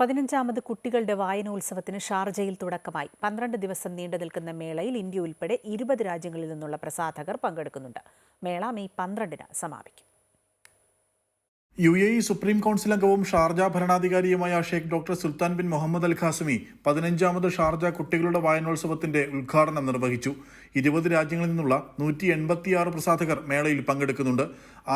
പതിനഞ്ചാമത് കുട്ടികളുടെ വായനോത്സവത്തിന് ഷാർജയിൽ തുടക്കമായി. പന്ത്രണ്ട് ദിവസം നീണ്ടു നിൽക്കുന്ന മേളയിൽ ഇന്ത്യ ഉൾപ്പെടെ ഇരുപത് രാജ്യങ്ങളിൽ നിന്നുള്ള പ്രസാധകർ പങ്കെടുക്കുന്നുണ്ട്. മേള മെയ് പന്ത്രണ്ടിന് സമാപിക്കും. U A E supreme council അംഗവും Sharjah ഭരണാധികാരിയുമായ Sheikh doctor Sultan bin Mohammed Al Qasimi പതിനഞ്ചാമത് Sharjah കുട്ടികളുടെ വായനോത്സവത്തിന്റെ ഉദ്ഘാടനം നിർവഹിച്ചു. ഇരുപത് രാജ്യങ്ങളിൽ നിന്നുള്ള നൂറ്റി എൺപത്തിയാറ് പ്രസാധകർ മേളയിൽ പങ്കെടുക്കുന്നുണ്ട്.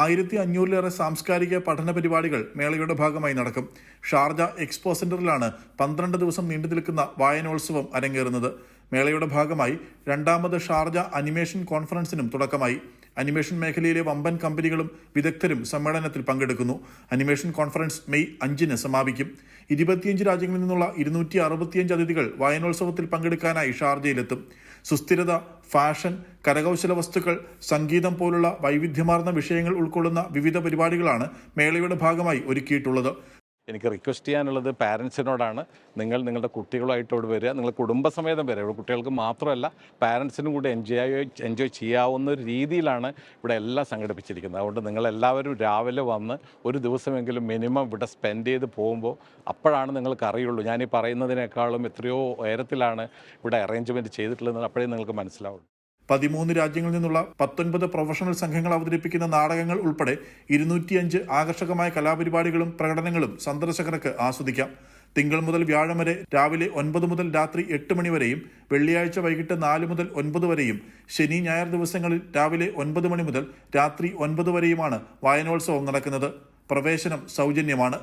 ആയിരത്തി അഞ്ഞൂറിലേറെ സാംസ്കാരിക പഠന പരിപാടികൾ മേളയുടെ ഭാഗമായി നടക്കും. ഷാർജ എക്സ്പോ സെന്ററിലാണ് പന്ത്രണ്ട് ദിവസം നീണ്ടു നിൽക്കുന്ന വായനോത്സവം അരങ്ങേറുന്നത്. മേളയുടെ ഭാഗമായി രണ്ടാമത് ഷാർജ അനിമേഷൻ കോൺഫറൻസിനും തുടക്കമായി. അനിമേഷൻ മേഖലയിലെ വമ്പൻ കമ്പനികളും വിദഗ്ധരും സമ്മേളനത്തിൽ പങ്കെടുക്കുന്നു. അനിമേഷൻ കോൺഫറൻസ് മെയ് അഞ്ചിന് സമാപിക്കും. ഇരുപത്തിയഞ്ച് രാജ്യങ്ങളിൽ നിന്നുള്ള ഇരുന്നൂറ്റി അറുപത്തിയഞ്ച് അതിഥികൾ വായനോത്സവത്തിൽ പങ്കെടുക്കാനായി ഷാർജയിലെത്തും. സുസ്ഥിരത ഫാഷൻ കരകൗശല വസ്തുക്കൾ സംഗീതം പോലുള്ള വൈവിധ്യമാർന്ന വിഷയങ്ങൾ ഉൾക്കൊള്ളുന്ന വിവിധ പരിപാടികളാണ് മേളയുടെ ഭാഗമായി ഒരുക്കിയിട്ടുള്ളത്. എനിക്ക് റിക്വസ്റ്റ് ചെയ്യാനുള്ളത് പാരൻസിനോടാണ് നിങ്ങൾ നിങ്ങളുടെ കുട്ടികളുമായിട്ട് ഇവിടെ വരിക. നിങ്ങൾ കുടുംബസമേതം വരിക. ഇവിടെ കുട്ടികൾക്ക് മാത്രമല്ല പാരൻസിനും കൂടി എൻജോയ് എൻജോയ് ചെയ്യാവുന്ന ഒരു രീതിയിലാണ് ഇവിടെ എല്ലാം സംഘടിപ്പിച്ചിരിക്കുന്നത്. അതുകൊണ്ട് നിങ്ങളെല്ലാവരും രാവിലെ വന്ന് ഒരു ദിവസമെങ്കിലും മിനിമം ഇവിടെ സ്പെൻഡ് ചെയ്ത് പോകുമ്പോൾ അപ്പോഴാണ് നിങ്ങൾക്ക് അറിയുള്ളൂ. ഞാനീ പറയുന്നതിനേക്കാളും എത്രയോ ഉയരത്തിലാണ് ഇവിടെ അറേഞ്ച്മെന്റ് ചെയ്തിട്ടുള്ളത് അപ്പോഴേ നിങ്ങൾക്ക് മനസ്സിലാവുള്ളൂ. പതിമൂന്ന് രാജ്യങ്ങളിൽ നിന്നുള്ള പത്തൊൻപത് പ്രൊഫഷണൽ സംഘങ്ങൾ അവതരിപ്പിക്കുന്ന നാടകങ്ങൾ ഉൾപ്പെടെ ഇരുന്നൂറ്റിയഞ്ച് ആകർഷകമായ കലാപരിപാടികളും പ്രകടനങ്ങളും സന്ദർശകർക്ക് ആസ്വദിക്കാം. തിങ്കൾ മുതൽ വ്യാഴം വരെ രാവിലെ ഒൻപത് മുതൽ രാത്രി എട്ട് മണി വരെയും വെള്ളിയാഴ്ച വൈകിട്ട് നാല് മുതൽ ഒൻപത് വരെയും ശനി ഞായർ ദിവസങ്ങളിൽ രാവിലെ ഒൻപത് മണി മുതൽ രാത്രി ഒൻപത് വരെയുമാണ് വായനോത്സവം നടക്കുന്നത്. പ്രവേശനം സൗജന്യമാണ്.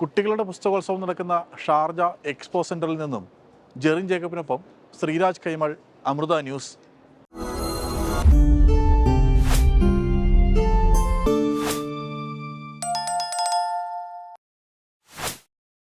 കുട്ടികളുടെ പുസ്തകോത്സവം നടക്കുന്ന ഷാർജ എക്സ്പോ സെന്ററിൽ നിന്നും ജെറിൻ ജേക്കബിനൊപ്പം ശ്രീരാജ് കൈമൾ അമൃത ന്യൂസ്.